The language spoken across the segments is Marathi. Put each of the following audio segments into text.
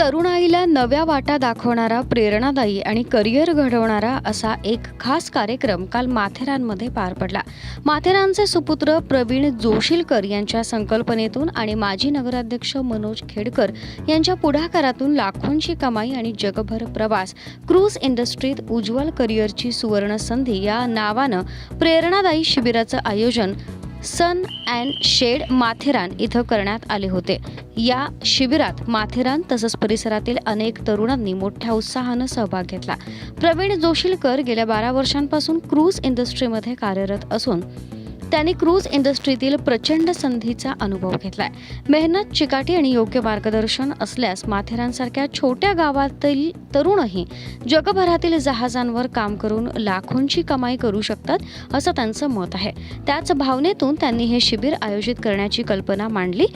तरुणाईला नव्या वाटा दाखवणारा प्रेरणादायी आणि करिअर घडवणारा असा एक खास कार्यक्रम काल माथेरानमध्ये पार पडला. माथेरानचे सुपुत्र प्रवीण जोशीलकर यांच्या संकल्पनेतून आणि माजी नगराध्यक्ष मनोज खेडकर यांच्या पुढाकारातून लाखोंची कमाई आणि जगभर प्रवास क्रूज इंडस्ट्रीत उज्ज्वल करिअरची सुवर्ण संधी या नावानं प्रेरणादायी शिबिराचं आयोजन सन अँड शेड माथेरान इथं करण्यात आले होते. या शिबिरात माथेरान तसंच परिसरातील अनेक तरुणांनी मोठ्या उत्साहानं सहभाग घेतला. प्रवीण जोशीलकर गेल्या बारा वर्षांपासून क्रूज इंडस्ट्रीमध्ये कार्यरत असून त्यांनी क्रूज इंडस्ट्रीतील प्रचंड संधीचा अनुभव घेतलाय. मेहनत चिकाटी आणि योग्य मार्गदर्शन असल्यास माथेरानसारख्या छोट्या गावातील तरुणही जगभरातील जहाजांवर काम करून लाखोंची कमाई करू शकतात असं त्यांचं मत आहे. त्याच भावनेतून त्यांनी हे शिबिर आयोजित करण्याची कल्पना मांडली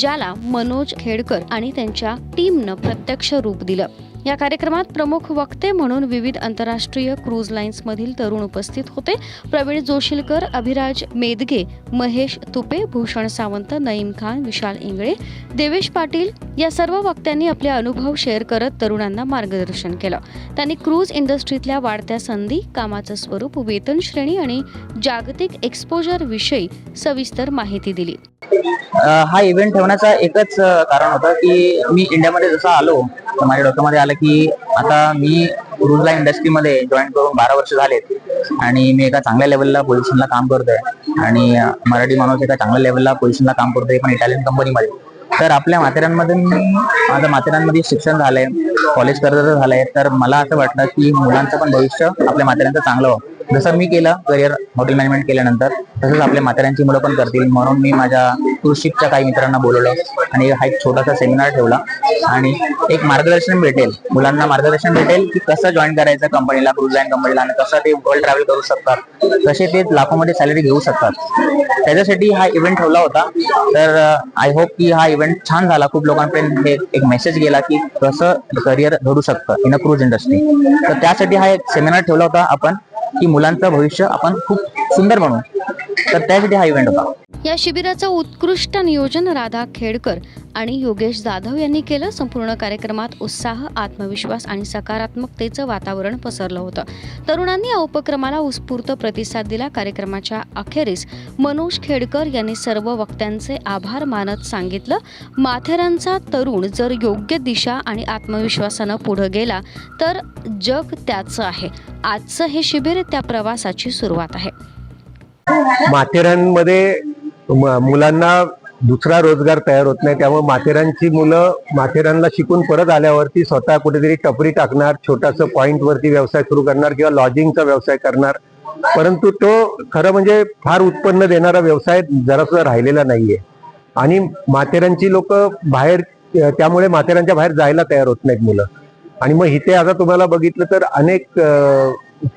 ज्याला मनोज खेडकर आणि त्यांच्या टीमनं प्रत्यक्ष रूप दिलं. या कार्यक्रमात प्रमुख वक्ते म्हणून विविध आंतरराष्ट्रीय क्रूज लाईन्समधील तरुण उपस्थित होते. प्रवीण जोशीलकर अभिराज मेदगे महेश तुपे भूषण सावंत नईम खान विशाल इंगळे देवेश पाटील या सर्व वक्त्यांनी आपले अनुभव शेअर करत तरुणांना मार्गदर्शन केलं. त्यांनी क्रूज इंडस्ट्रीतल्या वाढत्या संधी कामाचं स्वरूप वेतन श्रेणी आणि जागतिक एक्सपोजर विषयी सविस्तर माहिती दिली. हा इव्हेंट ठेवण्याचा एकच कारण होतं की मी इंडियामध्ये जसं आलो तर माझ्या डोक्यामध्ये आलं की आता मी क्रुझला इंडस्ट्रीमध्ये जॉईन करून बारा वर्ष झालेत आणि मी एका चांगल्या लेवलला पोझिशनला काम करतोय. आणि मराठी माणूस एका चांगल्या लेवलला पोझिशनला काम करतोय पण इटालियन कंपनीमध्ये तर आपल्या माथेरानमध्ये माझ्या माझं माथेरानमध्ये शिक्षण झालंय कॉलेज करत झालंय. तर मला असं वाटलं की मुलांचं पण भविष्य आपल्या माथेरानचं चांगलं व्हावं. जसं मी केलं करिअर हॉटेल मॅनेजमेंट केल्यानंतर तसंच आपल्या म्हाताऱ्यांची मुलं पण करतील. म्हणून मी माझ्या टूरशिपच्या काही मित्रांना बोलवलं आणि हा एक छोटासा सेमिनार ठेवला. आणि एक मार्गदर्शन भेटेल. मुलांना मार्गदर्शन भेटेल की कसं जॉईन करायचं कंपनीला क्रूज लाईन कंपनीला आणि कसं ते वर्ल्ड ट्रॅव्हल करू शकतात. कसे ते लाखोमध्ये सॅलरी घेऊ शकतात. त्याच्यासाठी हा इव्हेंट ठेवला होता. तर आय होप की हा इव्हेंट छान झाला. खूप लोकांपर्यंत हे एक मेसेज गेला की कसं करिअर घडू शकतं इन अ क्रूज इंडस्ट्री तर त्यासाठी हा एक सेमिनार ठेवला होता आपण. की मुलांचं भविष्य आपण खूप सुंदर बनवू. तर त्यासाठी हा इव्हेंट होता. या शिबिराचं उत्कृष्ट नियोजन राधा खेडकर आणि योगेश जाधव यांनी केलं. संपूर्ण कार्यक्रमात उत्साह आत्मविश्वास आणि सकारात्मकतेचं वातावरण पसरलं होतं. तरुणांनी या उपक्रमाला उत्स्फूर्त प्रतिसाद दिला. कार्यक्रमाच्या अखेरीस मनोज खेडकर यांनी सर्व वक्त्यांचे आभार मानत सांगितलं. माथेरानचा तरुण जर योग्य दिशा आणि आत्मविश्वासानं पुढे गेला तर जग त्याचं आहे. आजचं हे शिबिर त्या प्रवासाची सुरुवात आहे. माथेरानमध्ये मुलांना दुसरा रोजगार तयार होत नाही त्यामुळे माथेरानची मुलं माथेरानला शिकून परत आल्यावरती स्वतः कुठेतरी टपरी टाकणार छोटासा पॉइंट वरती व्यवसाय सुरू करणार किंवा लॉजिंगचा व्यवसाय करणार. परंतु तो खरं म्हणजे फार उत्पन्न देणारा व्यवसाय जरासुद्धा राहिलेला नाहीये. आणि माथेरानची लोक बाहेर त्यामुळे माथेरानच्या बाहेर जायला तयार होत नाहीत मुलं. आणि मग इथे आता तुम्हाला बघितलं तर अनेक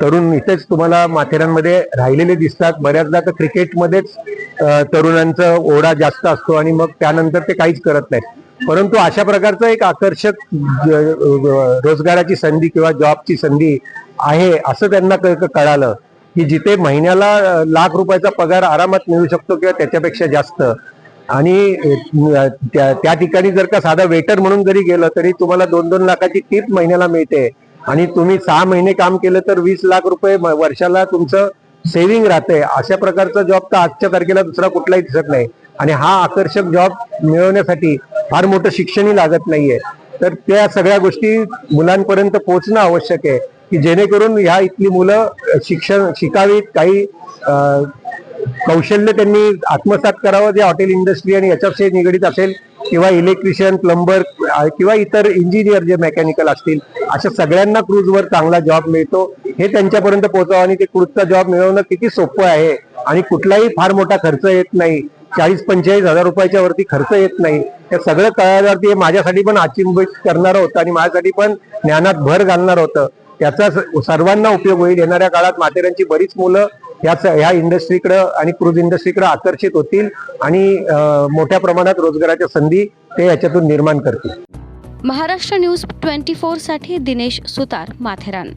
तरुण इथेच तुम्हाला माथेरानमध्ये राहिलेले दिसतात. बऱ्याचदा तर क्रिकेटमध्येच तरुणांचा ओढा जास्त असतो आणि मग त्यानंतर ते काहीच करत नाही परंतु अशा प्रकारचं एक आकर्षक रोजगाराची संधी किंवा जॉबची संधी आहे असं त्यांना कळालं की जिथे महिन्याला लाख रुपयाचा पगार आरामात मिळू शकतो किंवा त्याच्यापेक्षा जास्त. आणि त्या त्या ठिकाणी जर का साधा वेटर म्हणून जरी गेलं तरी तुम्हाला दोन दोन लाखाची टीप महिन्याला मिळते. आणि तुम्ही सहा महिने काम केलं तर वीस लाख रुपये वर्षाला तुमचं सेव्हिंग राहते अशा प्रकारचा जॉब तर आजच्या तारखेला दुसरा कुठलाही दिसत नाही. आणि हा आकर्षक जॉब मिळवण्यासाठी फार मोठं शिक्षणही लागत नाहीये. तर त्या सगळ्या गोष्टी मुलांपर्यंत पोहोचणं आवश्यक आहे. की जेणेकरून ह्या इथली मुलं शिक्षण शिकावीत काही कौशल्य त्यांनी आत्मसात करावं जे हॉटेल इंडस्ट्री आणि याच्याशी निगडीत असेल किंवा इलेक्ट्रिशियन प्लंबर किंवा इतर इंजिनियर जे मेकॅनिकल असतील अशा सगळ्यांना क्रूजवर चांगला जॉब मिळतो. हे त्यांच्यापर्यंत पोहोचावं आणि ते क्रूजचा जॉब मिळवणं किती सोपं आहे आणि कुठलाही फार मोठा खर्च येत नाही. चाळीस पंचेचाळीस हजार रुपयाच्या वरती खर्च येत नाही. हे सगळं कळल्यावरती हे माझ्यासाठी पण आचिंबित करणारं होतं आणि माझ्यासाठी पण ज्ञानात भर घालणार होतं. त्याचा सर्वांना उपयोग होईल. येणाऱ्या काळात माथेरानची बरीच मुलं या ह्या इंडस्ट्रीकडं आणि क्रूज इंडस्ट्रीकडे आकर्षित होतील आणि मोठ्या प्रमाणात रोजगाराच्या संधी ते याच्यातून निर्माण करतील. महाराष्ट्र न्यूज ट्वेंटी फोरसाठी दिनेश सुतार माथेरान.